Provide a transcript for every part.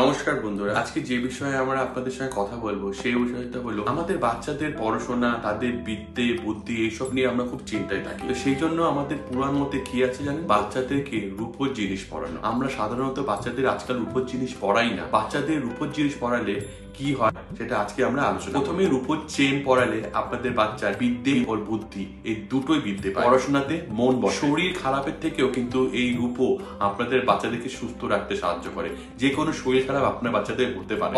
নমস্কার বন্ধুরা। আজকে যে বিষয়ে আমরা আপনাদের সঙ্গে কথা বলব, সেই বিষয়টা হলো আমাদের বাচ্চাদের পড়াশোনা, তাদের বিদ্যে, বুদ্ধি, এইসব নিয়ে আমরা খুব চিন্তায় থাকি। তো সেই জন্য আমাদের পুরাণ মতে কি আছে জানেন? বাচ্চাদেরকে রূপোর জিনিস পড়ানো। আমরা সাধারণত বাচ্চাদের আজকাল রূপোর জিনিস পড়াই না। বাচ্চাদের রূপোর জিনিস পড়ালে কি হয় সেটা আজকে আমরা আলোচনা প্রথমে রূপোর চেন পড়ালে আপনাদের বাচ্চার বিদ্যে ওর বুদ্ধি, এই দুটোই বিদ্যে পড়াশোনাতে মন বসে। শরীর খারাপের থেকেও কিন্তু এই রূপো আপনাদের বাচ্চাদেরকে সুস্থ রাখতে সাহায্য করে। যে কোনো শরীর খারাপ আপনার বাচ্চাদের হতে পারে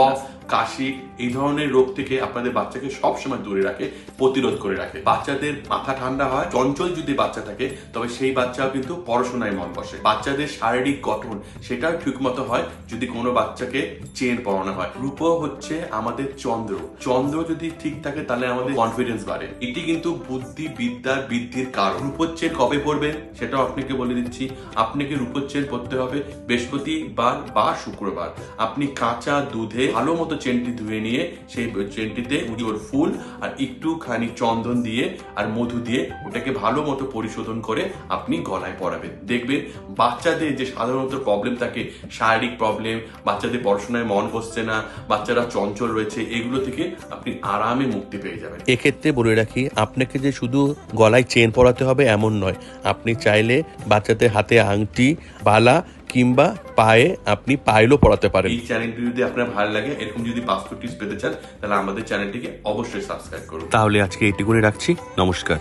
কাশি এই ধরনের রোগ থেকে আপনাদের বাচ্চাকে সবসময় দূরে রাখে প্রতিরোধ করে রাখে। বাচ্চাদের মাথা ঠান্ডা হয় চঞ্চল যদি বাচ্চা থাকে তবে সেই বাচ্চাও কিন্তু পড়াশোনায় মন বসে। বাচ্চাদের শারীরিক গঠন সেটাও ঠিক মতো হয় যদি কোনো বাচ্চাকে চেন পড়ানো হয়। রূপ হচ্ছে আমাদের চন্দ্র। চন্দ্র যদি ঠিক থাকে তাহলে আমাদের কনফিডেন্স বাড়ে। এটি কিন্তু বুদ্ধি বিদ্যার বৃদ্ধির কারণ। রূপোর কবে পড়বেন সেটাও আপনাকে বলে দিচ্ছি। আপনাকে রূপোর পড়তে হবে বৃহস্পতিবার বা শুক্রবার। আপনি কাঁচা দুধে ভালো মতো চেনটি ধুয়ে নিয়ে সেই চেনটিতে উজোর ফুল আর একটুখানি চন্দন দিয়ে আর মধু দিয়ে ওটাকে ভালো মতো পরিশোধন করে আপনি গলায় পরাবেন। দেখবেন বাচ্চাদের যে সাধারণত প্রবলেম থাকে, শারীরিক প্রবলেম বাচ্চাদের পড়াশোনায় মন বসছে না, বাচ্চারা চঞ্চল রয়েছে, এগুলো থেকে আপনি আরামে মুক্তি পেয়ে যাবেন। এক্ষেত্রে বলে রাখি, আপনাকে যে শুধু গলায় চেন পরাতে হবে এমন নয়, আপনি চাইলে বাচ্চাদের হাতে আংটি, বালা কিংবা পায়ে আপনি পায়েলও পড়াতে পারেন। এই চ্যানেলটি যদি আপনার ভালো লাগে এরকম যদি বাস্তু টিপস পেতে চান তাহলে আমাদের চ্যানেলটিকে অবশ্যই সাবস্ক্রাইব করুন। তাহলে আজকে এটুকুনি রাখছি। নমস্কার।